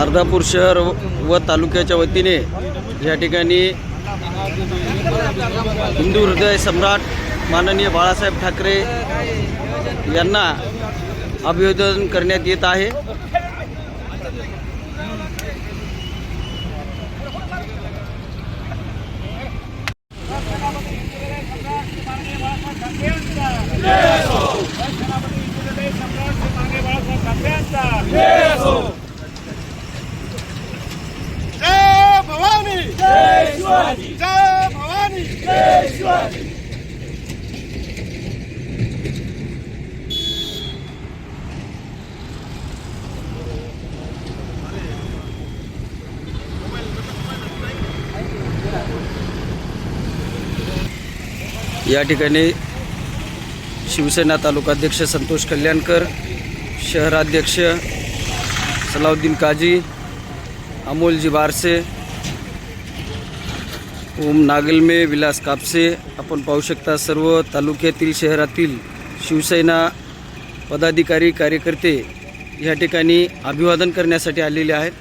अर्धापूर शहर व तालुक्याच्या वतीने या ठिकाणी हिंदू हृदय सम्राट माननीय बाळासाहेब ठाकरे यांना अभिवादन करण्यात येत आहे. जय या ठिकाणी शिवसेना तालुकाध्यक्ष संतोष कल्याणकर शहराध्यक्ष सलाउद्दीन काजी अमोलजी बारसे ओम नागलमे विलास कापसे आपण पाहू शकता सर्व तालुक्यातील शहरातील शिवसेना पदाधिकारी कार्यकर्ते या ठिकाणी अभिवादन करण्यासाठी आलेले आहेत.